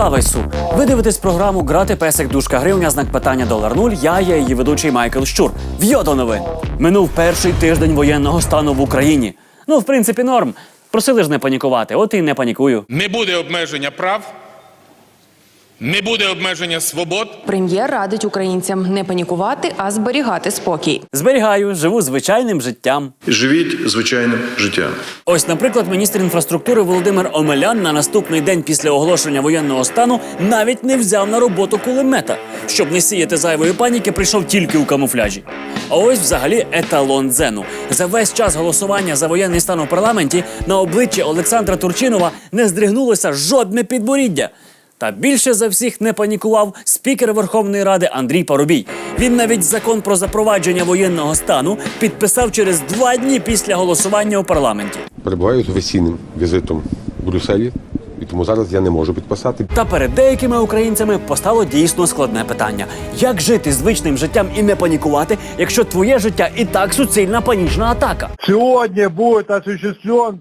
Слава Ісу! Ви дивитесь програму Грати песик дужка гривня, знак питання долар нуль. Я є її ведучий Майкл Щур. В'йо новин. Минув перший тиждень воєнного стану в Україні. Ну, в принципі, норм. Просили ж не панікувати, от і не панікую. Не буде обмеження прав, не буде обмеження свобод. Прем'єр радить українцям не панікувати, а зберігати спокій. Зберігаю, живу звичайним життям. Живіть звичайним життям. Ось, наприклад, міністр інфраструктури Володимир Омелян на наступний день після оголошення воєнного стану навіть не взяв на роботу кулемета. Щоб не сіяти зайвої паніки, прийшов тільки у камуфляжі. А ось взагалі еталон дзену. За весь час голосування за воєнний стан у парламенті на обличчі Олександра Турчинова не здригнулося жодне підборіддя. Та більше за всіх не панікував спікер Верховної Ради Андрій Парубій. Він навіть закон про запровадження воєнного стану підписав через два дні після голосування у парламенті. перебуваю з офіційним візитом в Брюсселі, і тому зараз я не можу підписати. Та перед деякими українцями постало дійсно складне питання: як жити звичним життям і не панікувати, якщо твоє життя і так суцільна панічна атака? Сегодня будет осуществлен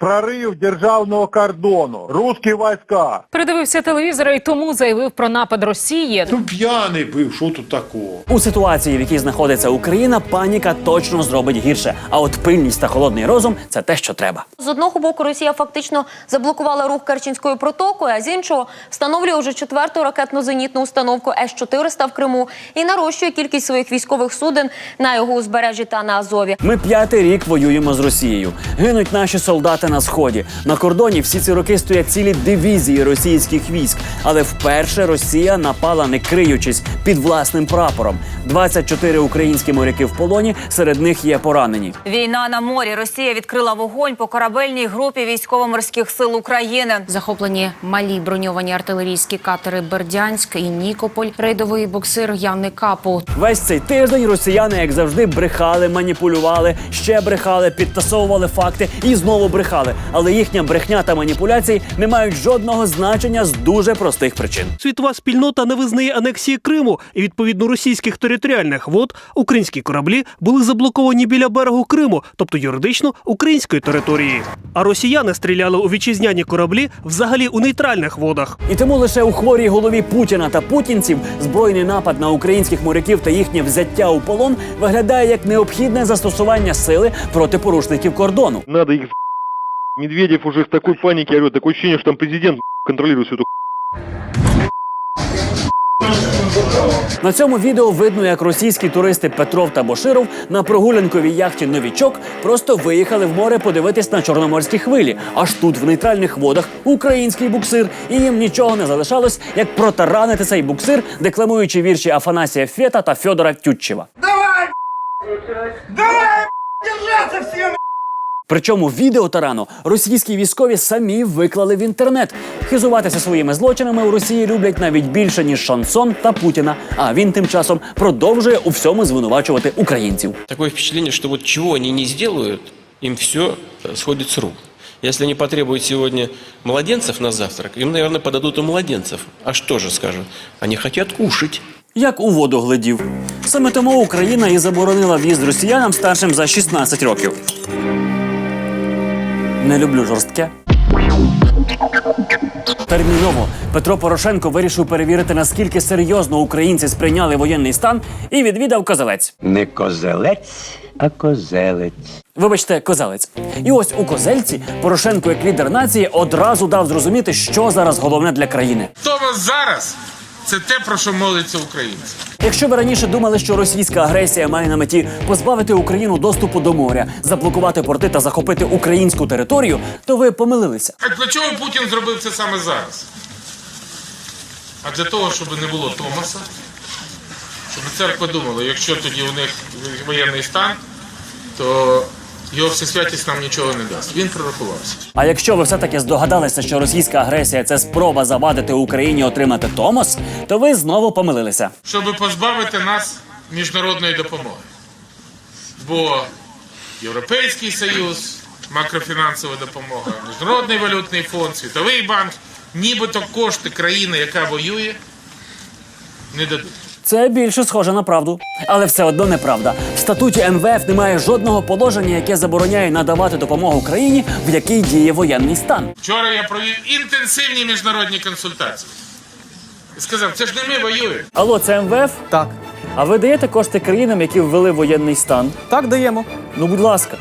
прорыв державного кордону. Русские войска Передивився телевізор і тому заявив про напад Росії. Ну п'яний бив, що тут такого? У ситуації, в якій знаходиться Україна, паніка точно зробить гірше. А от пильність та холодний розум це те, що треба. З одного боку, Росія фактично заблокувала рух Керченською протокою, а з іншого встановлює вже четверту ракетно-зенітну установку С-400 в Криму і нарощує кількість своїх військових суден на його узбережжі та на Азові. Ми п'ятий рік воюємо з Росією. Гинуть наші солдати на сході. На кордоні всі ці роки стоять цілі дивізії російських військ. Але вперше Росія напала, не криючись під власним прапором. 24 українські моряки в полоні. Серед них є поранені. Війна на морі. Росія відкрила вогонь по корабельній групі військово-морських сил України. Захоплені малі броньовані артилерійські катери Бердянськ і Нікополь, рейдовий боксир Яни Капу. Весь цей тиждень росіяни, як завжди, брехали, маніпулювали, ще брехали, підтасовували факти і знову брехали. Але їхня брехня та маніпуляції не мають жодного значення з дуже простих причин. Світова спільнота не визнає анексії Криму і відповідно російських територіальних вод українські кораблі були заблоковані біля берегу Криму, тобто юридично української території. А росіяни стріляли у вітчизняні кораблі взагалі у нейтральних водах. І тому лише у хворій голові Путіна та путінців збройний напад на українських моряків та їхнє взяття у полон виглядає як необхідне застосування сили проти порушників кордону. Надо их Медведев уже в такой панике орет, такое ощущение, что там президент контролирует всю эту На цьому відео видно, як російські туристи Петров та Боширов на прогулянковій яхті Новічок просто виїхали в море подивитись на чорноморські хвилі. Аж тут, в нейтральних водах, український буксир, і їм нічого не залишалось, як протаранити цей буксир, декламуючи вірші Афанасія Фета та Фьодора Тютчева. Причому відео тарану російські військові самі виклали в інтернет. Хизуватися своїми злочинами у Росії люблять навіть більше ніж Шансон та Путіна. А він тим часом продовжує у всьому звинувачувати українців. Такое впечатление, что вот чего они не сделают, им все сходит с рук. Если они потребуют сегодня младенцев на завтрак, им, наверное, подадут и младенцев. А что же скажут? Они хотят кушать. Як у воду глядів. Саме тому Україна і заборонила в'їзд росіянам старшим за 16 років. Не люблю жорстке. Терміново Петро Порошенко вирішив перевірити, наскільки серйозно українці сприйняли воєнний стан і відвідав козелець. Не козелець, а козелець. Вибачте, козелець. І ось у козельці Порошенко, як лідер нації, одразу дав зрозуміти, що зараз головне для країни. Тому зараз це те, про що молиться українці. Якщо ви раніше думали, що російська агресія має на меті позбавити Україну доступу до моря, заблокувати порти та захопити українську територію, то ви помилилися. А для чого Путін зробив це саме зараз? А для того, щоб не було Томаса, щоб церква думала, якщо тоді у них воєнний стан, то його всесвятість нам нічого не дасть. Він прорахувався. А якщо ви все-таки здогадалися, що російська агресія це спроба завадити Україні отримати Томос, то ви знову помилилися. щоб позбавити нас міжнародної допомоги. Бо Європейський Союз, макрофінансова допомога, Міжнародний валютний фонд, Світовий банк, нібито кошти країни, яка воює, не дадуть. Це більше схоже на правду. Але все одно неправда. В статуті МВФ немає жодного положення, яке забороняє надавати допомогу країні, в якій діє воєнний стан. Вчора я провів інтенсивні міжнародні консультації. І сказав, це ж не ми воюємо. Алло, це МВФ? Так. А ви даєте кошти країнам, які ввели воєнний стан? Так, даємо. Ну, будь ласка,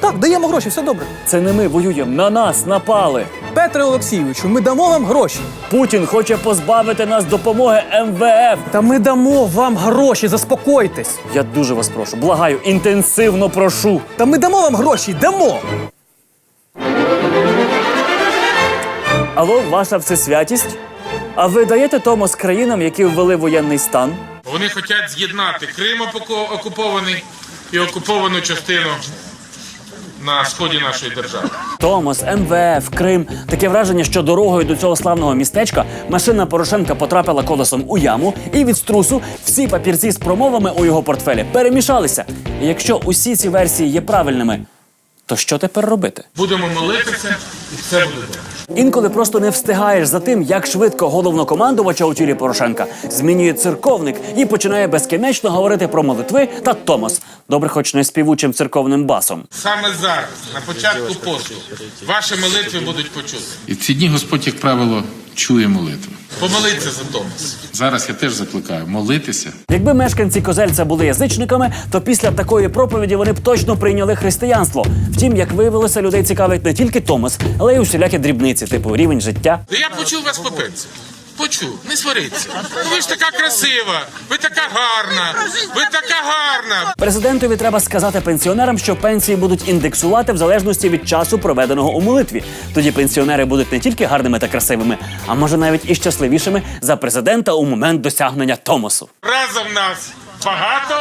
Так, даємо гроші, все добре. це не ми воюємо. На нас напали. Петре Олексійовичу, ми дамо вам гроші. Путін хоче позбавити нас допомоги МВФ. Та ми дамо вам гроші, заспокойтесь. Я дуже вас прошу, благаю, інтенсивно прошу. Та ми дамо вам гроші, дамо. Алло, ваша всесвятість? А ви даєте Томос країнам, які ввели воєнний стан? Вони хочуть з'єднати Крим оку- окупований і окуповану частину на сході нашої держави. Томос, МВФ, Крим. Таке враження, що дорогою до цього славного містечка машина Порошенка потрапила колесом у яму, і від струсу всі папірці з промовами у його портфелі перемішалися. І якщо усі ці версії є правильними, то що тепер робити? Будемо молитися, і все буде добре. Інколи просто не встигаєш за тим, як швидко головнокомандувача у тілі Порошенка змінює церковник і починає безкінечно говорити про молитви та Томос. Добре, хоч не співучим церковним басом. Саме зараз, на початку посту, ваші молитви будуть почути. І в ці дні Господь, як правило, чує молитву. Помолиться за Томас. Зараз я теж закликаю молитися. Якби мешканці Козельця були язичниками, то після такої проповіді вони б точно прийняли християнство. Втім, як виявилося, людей цікавить не тільки Томас, але й усілякі дрібниці, типу рівень життя. Я почув вас по пенсії. Почув, не свариться. Ну, Ви ж така красива, ви така гарна, ви така гарна. Президентові треба сказати пенсіонерам, що пенсії будуть індексувати в залежності від часу, проведеного у молитві. Тоді пенсіонери будуть не тільки гарними та красивими, а може навіть і щасливішими за президента у момент досягнення Томосу. Разом нас багато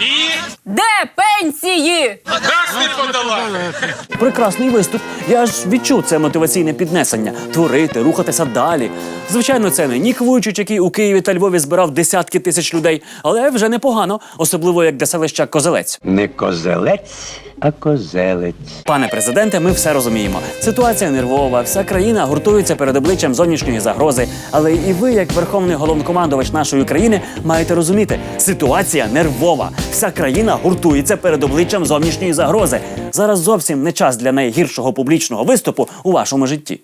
і Де пенсії? нас не подолати. Прекрасний виступ. Я ж відчув це мотиваційне піднесення творити, рухатися далі. Звичайно, це не Нік Вуйчич, який у Києві та Львові збирав десятки тисяч людей, але вже непогано, особливо як для селища Козелець. Не козелець, а козелець. Пане президенте, ми все розуміємо. Ситуація нервова, вся країна гуртується перед обличчям зовнішньої загрози. Але і ви, як верховний головнокомандувач нашої країни, маєте розуміти, ситуація нервова. Вся країна гуртується перед обличчям зовнішньої загрози. Зараз зовсім не час для найгіршого публічного виступу у вашому житті.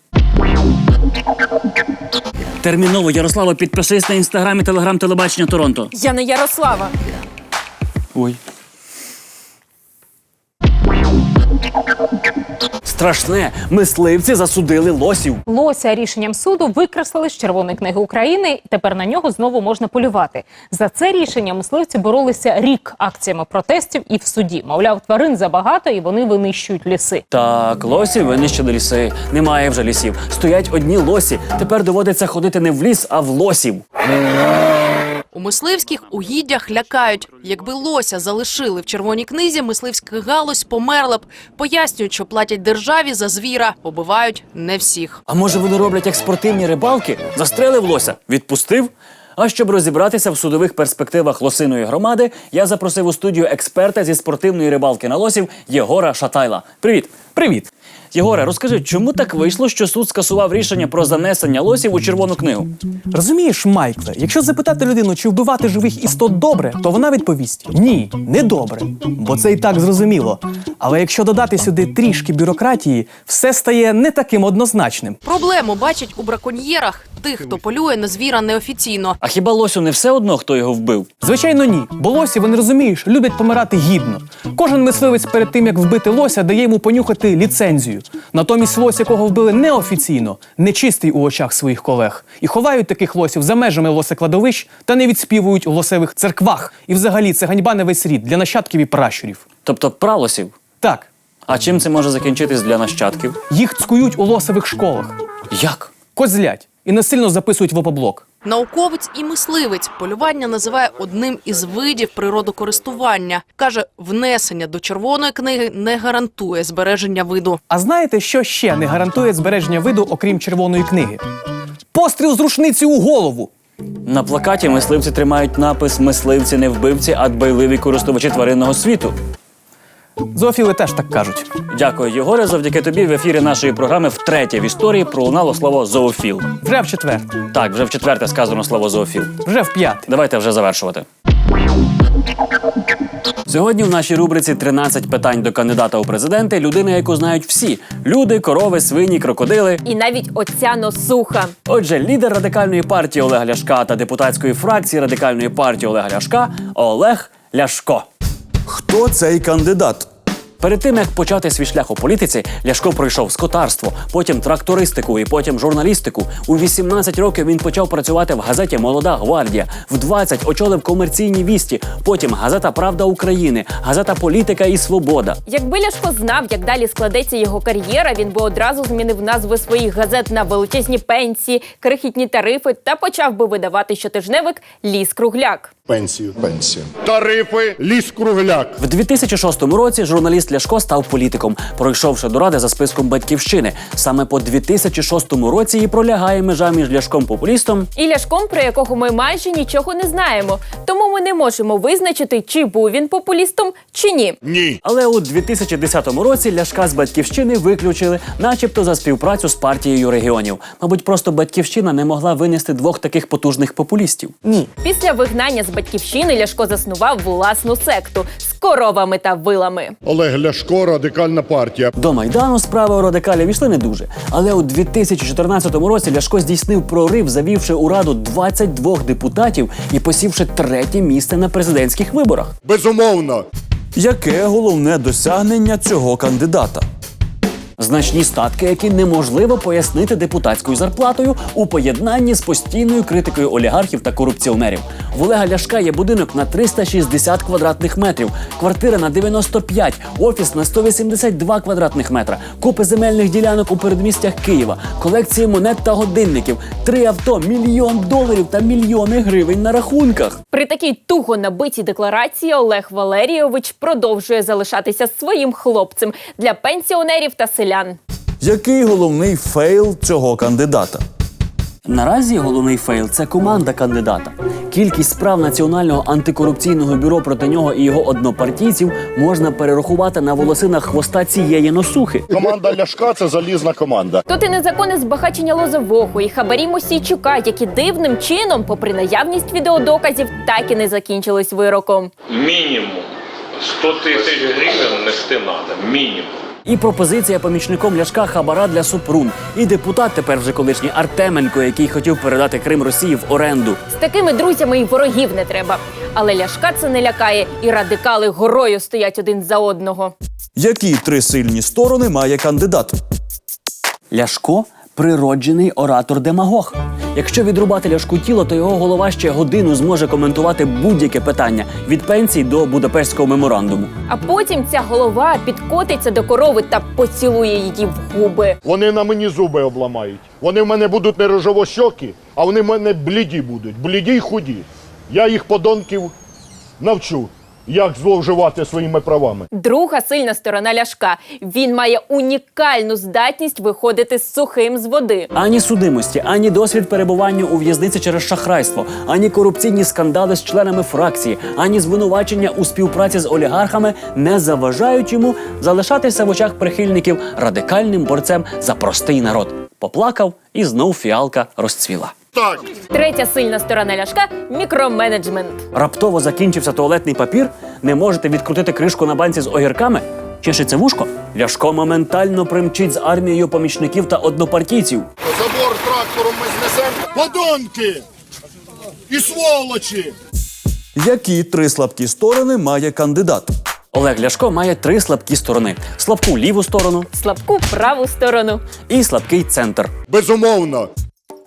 Терміново Ярослава, підпишись на інстаграмі телеграм телебачення Торонто. Я не Ярослава. Ой. Страшне, мисливці засудили лосів. Лося рішенням суду викреслили з Червоної книги України. Тепер на нього знову можна полювати. За це рішення мисливці боролися рік акціями протестів і в суді. Мовляв, тварин забагато і вони винищують ліси. Так, лосів винищили ліси. Немає вже лісів. Стоять одні лосі. Тепер доводиться ходити не в ліс, а в лосів. У мисливських угіддях лякають. Якби лося залишили в червоній книзі, мисливська галузь померла б. Пояснюють, що платять державі за звіра, побивають не всіх. А може вони роблять як спортивні рибалки? Застрелив лося, відпустив. А щоб розібратися в судових перспективах лосиної громади, я запросив у студію експерта зі спортивної рибалки на лосів Єгора Шатайла. Привіт! Привіт. Єгоре, розкажи, чому так вийшло, що суд скасував рішення про занесення лосів у червону книгу? Розумієш, Майкле, якщо запитати людину, чи вбивати живих істот добре, то вона відповість: ні, не добре. Бо це і так зрозуміло. Але якщо додати сюди трішки бюрократії, все стає не таким однозначним. Проблему бачать у браконьєрах тих, хто полює на звіра неофіційно. А хіба лосю не все одно, хто його вбив? Звичайно, ні. Бо лосі, вони розумієш, люблять помирати гідно. Кожен мисливець перед тим, як вбити лося, дає йому понюхати ліцензію. Натомість лось, якого вбили неофіційно, нечистий у очах своїх колег. І ховають таких лосів за межами лосекладовищ та не відспівують у лосевих церквах. І взагалі це ганьба на весь рід для нащадків і пращурів. Тобто пралосів? Так, А чим це може закінчитись для нащадків? їх цкують у лосових школах, Як? козлять і насильно записують в опоблок. Науковець і мисливець полювання називає одним із видів природокористування. Каже, внесення до червоної книги не гарантує збереження виду. А знаєте, що ще не гарантує збереження виду, окрім червоної книги? Постріл з рушниці у голову. На плакаті мисливці тримають напис Мисливці не вбивці, а дбайливі користувачі тваринного світу. Зоофіли теж так кажуть. Дякую, Єгоре. Завдяки тобі в ефірі нашої програми втретє в історії пролунало слово зоофіл. Вже в четвер, Так, вже в четверте сказано слово зоофіл. вже в п'яте. Давайте вже завершувати. Сьогодні в нашій рубриці «13 питань до кандидата у президенти. Людина, яку знають всі: люди, корови, свині, крокодили. І навіть оця носуха. Отже, лідер радикальної партії Олега Ляшка та депутатської фракції радикальної партії Олега Ляшка Олег Ляшко. Хто цей кандидат? Перед тим як почати свій шлях у політиці, Ляшко пройшов скотарство, потім трактористику і потім журналістику. У 18 років він почав працювати в газеті Молода гвардія. В 20 очолив комерційні вісті. Потім газета Правда України, газета Політика і Свобода. Якби Ляшко знав, як далі складеться його кар'єра, він би одразу змінив назви своїх газет на величезні пенсії, крихітні тарифи та почав би видавати щотижневик Ліс Кругляк. Пенсію, пенсію. Тарифи, ліс кругляк. В 2006 році журналіст Ляшко став політиком, пройшовши до ради за списком батьківщини. Саме по 2006 році і пролягає межа між Ляшком популістом І Ляшком, про якого ми майже нічого не знаємо. Тому ми не можемо визначити, чи був він популістом, чи ні. Ні. Але у 2010 році Ляшка з батьківщини виключили, начебто за співпрацю з партією регіонів. Мабуть, просто батьківщина не могла винести двох таких потужних популістів. Ні. Після вигнання з батьківщини Ляшко заснував власну секту з коровами та вилами. Олег Ляшко, радикальна партія. До майдану справи у радикалів йшли не дуже. Але у 2014 році Ляшко здійснив прорив, завівши у раду 22 депутатів і посівши третє місце на президентських виборах. Безумовно. Яке головне досягнення цього кандидата? Значні статки, які неможливо пояснити депутатською зарплатою у поєднанні з постійною критикою олігархів та корупціонерів. В Олега Ляшка є будинок на 360 квадратних метрів, квартира на 95, офіс на 182 квадратних метра, купи земельних ділянок у передмістях Києва, колекції монет та годинників, три авто, мільйон доларів та мільйони гривень на рахунках. При такій туго набитій декларації Олег Валерійович продовжує залишатися своїм хлопцем для пенсіонерів та селян. Який головний фейл цього кандидата? Наразі головний фейл це команда кандидата. Кількість справ Національного антикорупційного бюро проти нього і його однопартійців можна перерахувати на волосинах хвоста цієї носухи. Команда Ляшка це залізна команда. Тут і незаконне збагачення Лозового, і хабарі Мосійчука, які дивним чином, попри наявність відеодоказів, так і не закінчились вироком. Мінімум 100 тисяч гривень нести треба. Мінімум. І пропозиція помічником Ляшка хабара для Супрун. І депутат тепер вже колишній Артеменко, який хотів передати Крим Росії в оренду. З такими друзями і ворогів не треба. Але Ляшка це не лякає, і радикали горою стоять один за одного. Які три сильні сторони має кандидат? Ляшко природжений оратор-демагог. Якщо відрубати ляшку тіло, то його голова ще годину зможе коментувати будь-яке питання від пенсій до Будапештського меморандуму. А потім ця голова підкотиться до корови та поцілує її в губи. Вони на мені зуби обламають. Вони в мене будуть не рожовощокі, а вони в мене бліді будуть. Бліді й худі. Я їх подонків навчу, як зловживати своїми правами. Друга сильна сторона ляшка. Він має унікальну здатність виходити сухим з води. Ані судимості, ані досвід перебування у в'язниці через шахрайство, ані корупційні скандали з членами фракції, ані звинувачення у співпраці з олігархами не заважають йому залишатися в очах прихильників радикальним борцем за простий народ. Поплакав і знов фіалка розцвіла. Так. Третя сильна сторона ляшка мікроменеджмент. Раптово закінчився туалетний папір. Не можете відкрутити кришку на банці з огірками? Чешеться вушко? Ляшко моментально примчить з армією помічників та однопартійців. Забор трактором ми знесемо. Подонки! І сволочі! Які три слабкі сторони має кандидат? Олег Ляшко має три слабкі сторони: слабку ліву сторону Слабку праву сторону. і слабкий центр. Безумовно.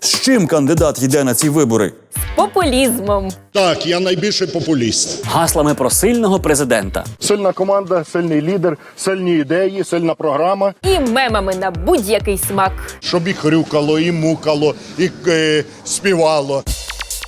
З чим кандидат йде на ці вибори? З Популізмом. Так, я найбільший популіст. Гаслами про сильного президента. Сильна команда, сильний лідер, сильні ідеї, сильна програма. І мемами на будь-який смак. Щоб і хрюкало, і мукало, і е, співало.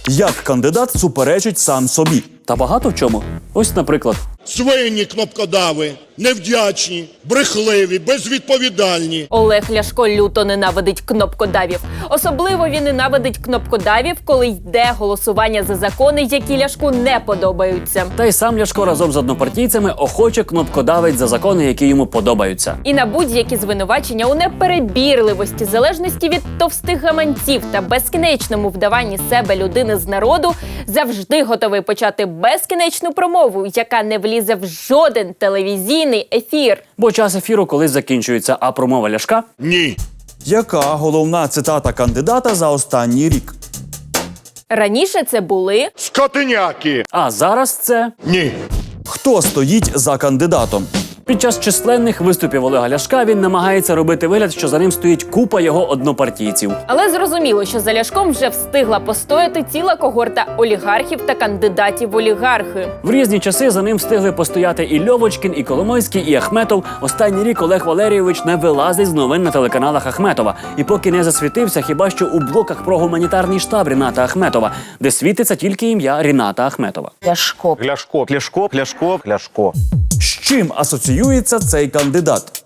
Як кандидат суперечить сам собі? Та багато в чому. Ось, наприклад, Свині кнопкодави, невдячні, брехливі, безвідповідальні. Олег Ляшко люто ненавидить кнопкодавів. Особливо він ненавидить кнопкодавів, коли йде голосування за закони, які Ляшку не подобаються. та й сам Ляшко разом з однопартійцями охоче кнопкодавить за закони, які йому подобаються. І на будь-які звинувачення у неперебірливості, залежності від товстих гаманців та безкінечному вдаванні себе людини з народу, завжди готовий почати безкінечну промову, яка не влізе в жоден телевізійний ефір. Бо час ефіру колись закінчується, а промова Ляшка Ні. Яка головна цитата кандидата за останній рік? Раніше це були Скотиняки. А зараз це Ні. Хто стоїть за кандидатом? Під час численних виступів Олега Ляшка він намагається робити вигляд, що за ним стоїть купа його однопартійців. Але зрозуміло, що за Ляшком вже встигла постояти ціла когорта олігархів та кандидатів в олігархи. В різні часи за ним встигли постояти і Льовочкін, і Коломойський, і Ахметов. Останній рік Олег Валерійович не вилазить з новин на телеканалах Ахметова. І поки не засвітився, хіба що у блоках про гуманітарний штаб Ріната Ахметова, де світиться тільки ім'я Ріната Ахметова. Ляшко. Ляшко, Ляшко, Ляшко, Ляшко. З чим асоціюється цей кандидат?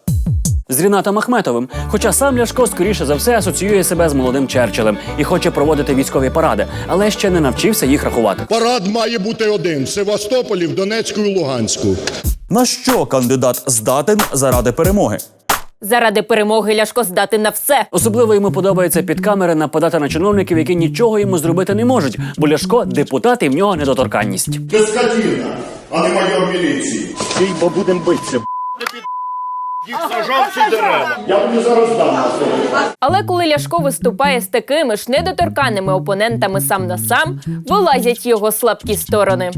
З Рінатом Ахметовим. Хоча сам Ляшко скоріше за все асоціює себе з молодим Черчиллем і хоче проводити військові паради, але ще не навчився їх рахувати. Парад має бути один в Севастополі, в Донецьку і Луганську. На що кандидат здатен заради перемоги? Заради перемоги Ляшко здати на все. Особливо йому подобається під камери нападати на чиновників, які нічого йому зробити не можуть, бо Ляшко депутат і в нього недоторканність. Скотина, а не майор міліції. Стій, бо будем битися. Я тобі зараз дам на Але коли Ляшко виступає з такими ж недоторканними опонентами сам на сам, вилазять його слабкі сторони.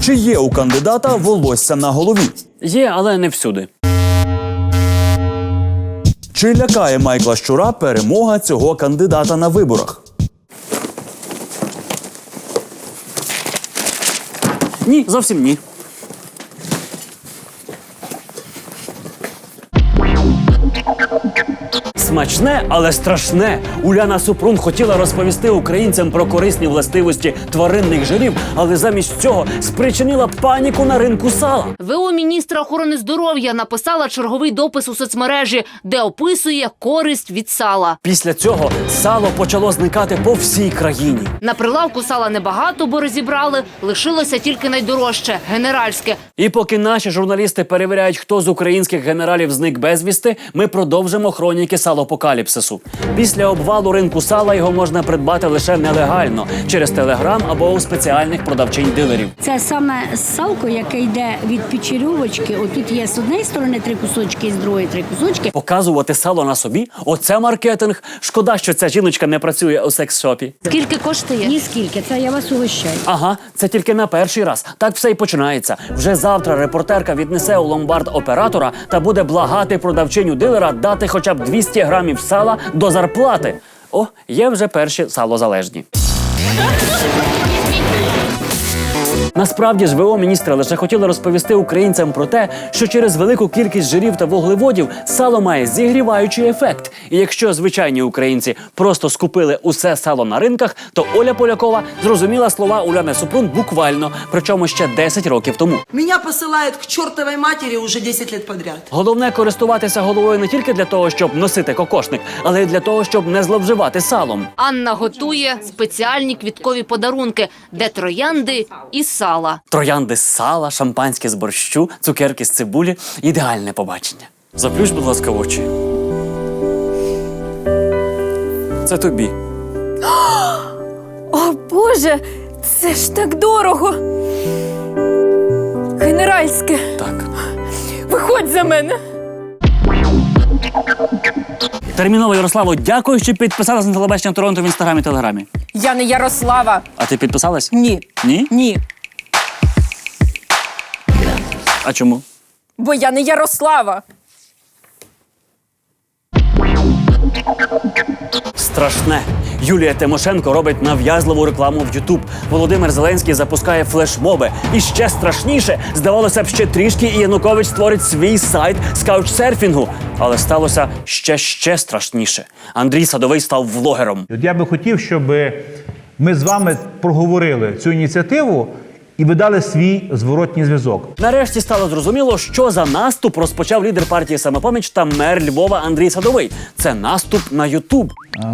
Чи є у кандидата волосся на голові? Є, але не всюди. Чи лякає Майкла Щура перемога цього кандидата на виборах? Ні, зовсім ні. Смачне, але страшне. Уляна Супрун хотіла розповісти українцям про корисні властивості тваринних жирів, але замість цього спричинила паніку на ринку сала. ВО міністра охорони здоров'я написала черговий допис у соцмережі, де описує користь від сала. Після цього сало почало зникати по всій країні. На прилавку сала небагато, бо розібрали. Лишилося тільки найдорожче генеральське. І поки наші журналісти перевіряють, хто з українських генералів зник безвісти, ми продовжимо хроніки салопокаліпсису. Після обвалу ринку сала його можна придбати лише нелегально через телеграм або у спеціальних продавчинь-дилерів. Це саме салко, яке йде від печерьовочки. Отут є з однієї сторони три кусочки, з другої три кусочки. Показувати сало на собі оце маркетинг. Шкода, що ця жіночка не працює у секс-шопі. Скільки коштує? Ні скільки, це я вас угощаю. Ага, це тільки на перший раз. Так все й починається. Вже завтра репортерка віднесе у ломбард оператора та буде благати продавчиню дилера дати хоча б 200 грамів сала до зарплати. О, є вже перші салозалежні. Насправді ж ВО міністра лише хотіли розповісти українцям про те, що через велику кількість жирів та вуглеводів сало має зігріваючий ефект. І якщо звичайні українці просто скупили усе сало на ринках, то Оля Полякова зрозуміла слова Уляни Супрун буквально, причому ще 10 років тому. Меня посылают к чертовой матери уже 10 лет подряд. Головне користуватися головою не тільки для того, щоб носити кокошник, але й для того, щоб не зловживати салом. Анна готує спеціальні квіткові подарунки, де троянди і сала. Троянди з сала, шампанське з борщу, цукерки з цибулі ідеальне побачення. Заплющ, будь ласка, очі. Це тобі. О Боже, це ж так дорого. Генеральське. Так. Виходь за мене. Терміново Ярославо, дякую, що підписалась на телебачення Торонто в інстаграмі і телеграмі. Я не Ярослава. А ти підписалась? Ні. Ні? Ні. А чому? Бо я не Ярослава. Страшне. Юлія Тимошенко робить нав'язливу рекламу в Ютуб. Володимир Зеленський запускає флешмоби. І ще страшніше, здавалося б, ще трішки і Янукович створить свій сайт з каучсерфінгу. Але сталося ще ще страшніше. Андрій Садовий став влогером. От я би хотів, щоб Ми з вами проговорили цю ініціативу, і ви дали свій зворотній зв'язок. Нарешті стало зрозуміло, що за наступ розпочав лідер партії самопоміч та мер Львова Андрій Садовий. Це наступ на Ютуб.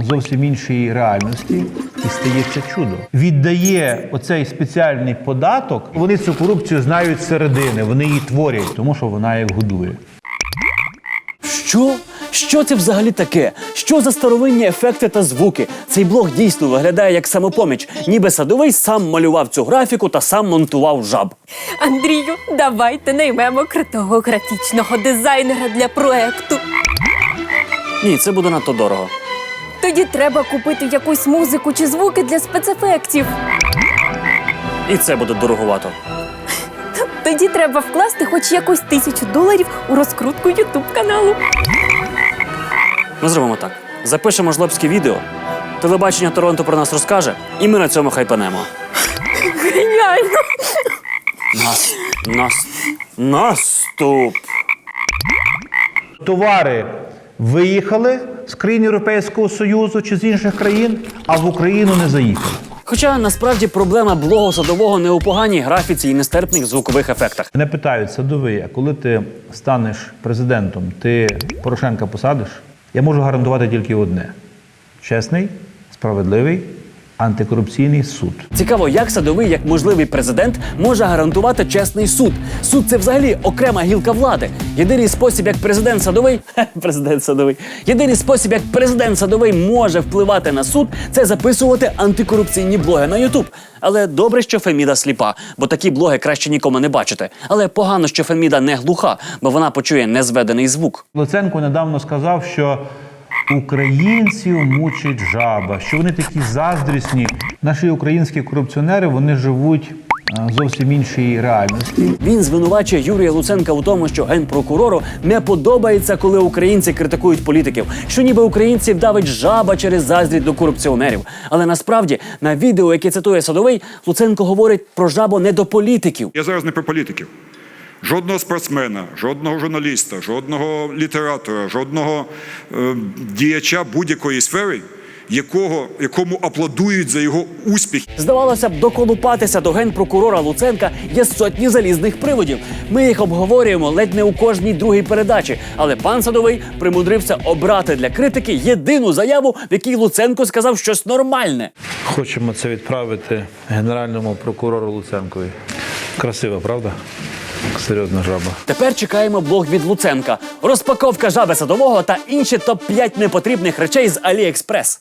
Зовсім іншій реальності і стається чудо. Віддає оцей спеціальний податок. Вони цю корупцію знають з середини, вони її творять, тому що вона їх годує. Що? Що це взагалі таке? Що за старовинні ефекти та звуки? Цей блог дійсно виглядає як самопоміч, ніби садовий сам малював цю графіку та сам монтував жаб. Андрію, давайте наймемо крутого графічного дизайнера для проекту. Ні, це буде надто дорого. Тоді треба купити якусь музику чи звуки для спецефектів. І це буде дороговато. Тоді треба вкласти хоч якусь тисячу доларів у розкрутку Ютуб каналу. Ми зробимо так: запишемо жлобське відео, телебачення Торонто про нас розкаже, і ми на цьому хайпанемо. Геніально! Нас, нас, наступ. Товари виїхали з країн Європейського Союзу чи з інших країн, а в Україну не заїхали. Хоча насправді проблема блогу садового не у поганій графіці і нестерпних звукових ефектах. Мене питають садовий, а коли ти станеш президентом, ти Порошенка посадиш? Я можу гарантувати тільки одне: чесний, справедливий, антикорупційний суд. Цікаво, як садовий, як можливий президент, може гарантувати чесний суд. Суд це взагалі окрема гілка влади. Єдиний спосіб, як президент садовий, президент садовий, єдиний спосіб, як президент садовий може впливати на суд, це записувати антикорупційні блоги на Ютуб. Але добре, що Феміда сліпа, бо такі блоги краще нікому не бачити. Але погано, що Феміда не глуха, бо вона почує незведений звук. Луценко недавно сказав, що українців мучить жаба, що вони такі заздрісні. Наші українські корупціонери вони живуть зовсім іншій реальності. Він звинувачує Юрія Луценка у тому, що генпрокурору не подобається, коли українці критикують політиків, що ніби українців давить жаба через заздрість до корупціонерів. Але насправді на відео, яке цитує садовий, Луценко говорить про жабу не до політиків. Я зараз не про політиків. Жодного спортсмена, жодного журналіста, жодного літератора, жодного е, діяча будь-якої сфери, якого, якому аплодують за його успіх. Здавалося б, доколупатися до генпрокурора Луценка є сотні залізних приводів. Ми їх обговорюємо ледь не у кожній другій передачі. Але пан садовий примудрився обрати для критики єдину заяву, в якій Луценко сказав щось нормальне. Хочемо це відправити генеральному прокурору Луценкові. Красиво, правда? Серйозна жаба. Тепер чекаємо блог від Луценка. Розпаковка жаби садового та інші топ-5 непотрібних речей з Аліекспрес.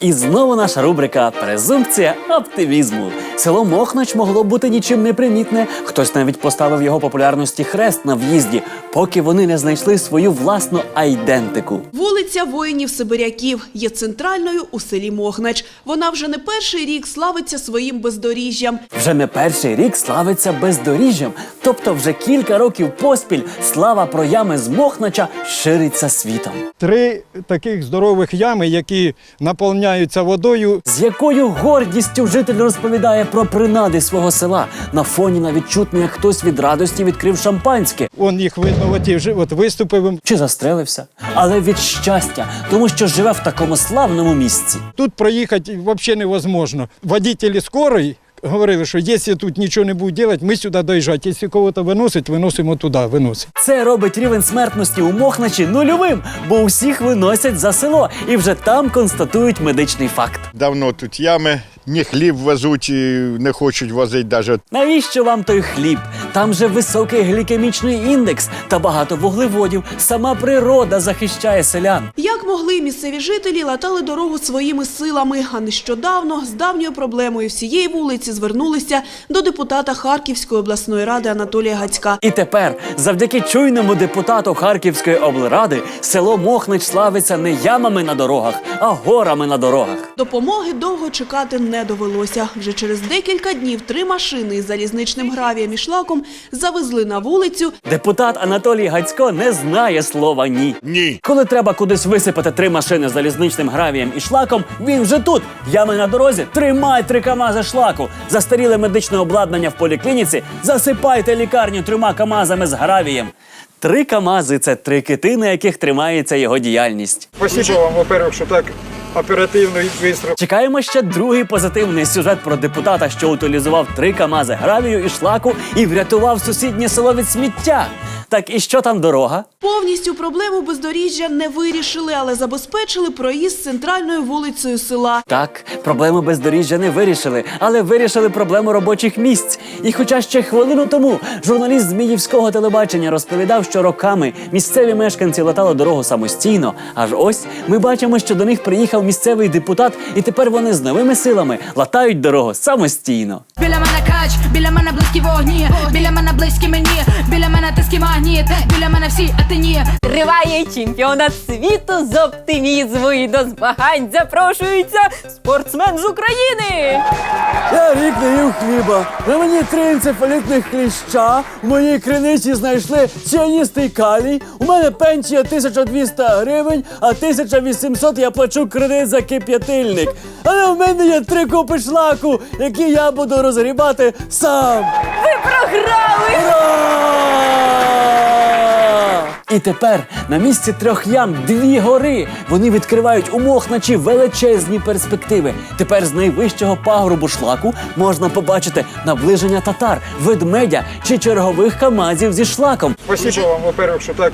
І знову наша рубрика Презумпція оптимізму. Село Мохнач могло бути нічим не примітне. Хтось навіть поставив його популярності хрест на в'їзді, поки вони не знайшли свою власну айдентику. Вулиця воїнів-сибиряків є центральною у селі Мохнач. Вона вже не перший рік славиться своїм бездоріжжям. Вже не перший рік славиться бездоріжжям. Тобто, вже кілька років поспіль слава про ями з Мохнача шириться світом. Три таких здорових ями, які наповняються водою. З якою гордістю житель розповідає про принади свого села. На фоні навіть чутно, як хтось від радості відкрив шампанське. Он їх видно, от, і вже- от виступив. Чи застрелився, але від щастя, тому що живе в такому славному місці. Тут проїхати взагалі невозможно. Водителі скорої говорили, що якщо тут нічого не будуть робити, ми сюди доїжджати. Якщо кого-то виносить, виносимо туди, Виносить. Це робить рівень смертності у Мохначі нульовим, бо усіх виносять за село і вже там констатують медичний факт. Давно тут ями, ні хліб везуть, і не хочуть возити навіть. Навіщо вам той хліб? Там же високий глікемічний індекс та багато вуглеводів. Сама природа захищає селян. Як могли місцеві жителі латали дорогу своїми силами, а нещодавно з давньою проблемою всієї вулиці звернулися до депутата Харківської обласної ради Анатолія Гацька. І тепер, завдяки чуйному депутату Харківської облради, село Мохнич славиться не ямами на дорогах, а горами на дорогах. Допомоги довго чекати не довелося. Вже через декілька днів три машини із залізничним гравієм і шлаком завезли на вулицю. Депутат Анатолій Гацько не знає слова ні. Ні. Коли треба кудись висипати три машини з залізничним гравієм і шлаком, він вже тут. Ями на дорозі. Тримай три камази шлаку. Застаріле медичне обладнання в поліклініці. Засипайте лікарню трьома камазами з гравієм. Три камази це три кити, на яких тримається його діяльність. Спасибо вам, во-первых, що так оперативно і швидко. Чекаємо ще другий позитивний сюжет про депутата, що утилізував три камази гравію і шлаку і врятував сусіднє село від сміття. Так і що там дорога? Повністю проблему бездоріжжя не вирішили, але забезпечили проїзд центральною вулицею села. Так, проблему бездоріжжя не вирішили, але вирішили проблему робочих місць. І хоча ще хвилину тому журналіст Зміївського телебачення розповідав, що роками місцеві мешканці латали дорогу самостійно, аж ось ми бачимо, що до них приїхав місцевий депутат, і тепер вони з новими силами латають дорогу самостійно. Біля мене кач, біля мене близькі вогні, біля мене близькі мені, біля мене тиски магніт, біля мене всі, а ти ні. Триває чемпіонат світу з оптимізму і до змагань запрошується спортсмен з України. Я рік не їв хліба. На мені три енцефалітних кліща. В моїй криниці знайшли ціаністий калій. У мене пенсія 1200 гривень, а 1800 я плачу кредит за кип'ятильник. Але в мене є три купи шлаку, які я буду розгрібати сам. Ви програли! І тепер на місці трьох ям дві гори. Вони відкривають у Мохначі величезні перспективи. Тепер з найвищого пагорбу шлаку можна побачити наближення татар, ведмедя чи чергових камазів зі шлаком. Спасибо вам, во-первых, що так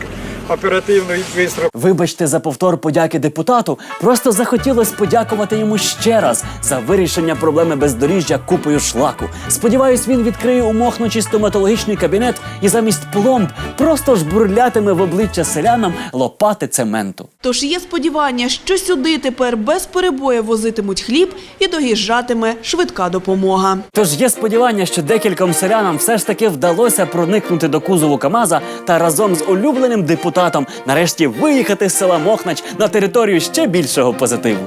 оперативно і швидко. Вибачте за повтор подяки депутату. Просто захотілося подякувати йому ще раз за вирішення проблеми бездоріжжя купою шлаку. Сподіваюсь, він відкриє у Мохночі стоматологічний кабінет і замість пломб просто жбурлятиме в обличчя селянам лопати цементу. Тож є сподівання, що сюди тепер без перебою возитимуть хліб і доїжджатиме швидка допомога. Тож є сподівання, що декільком селянам все ж таки вдалося проникнути до кузову Камаза та разом з улюбленим депутатом нарешті виїхати з села Мохнач на територію ще більшого позитиву.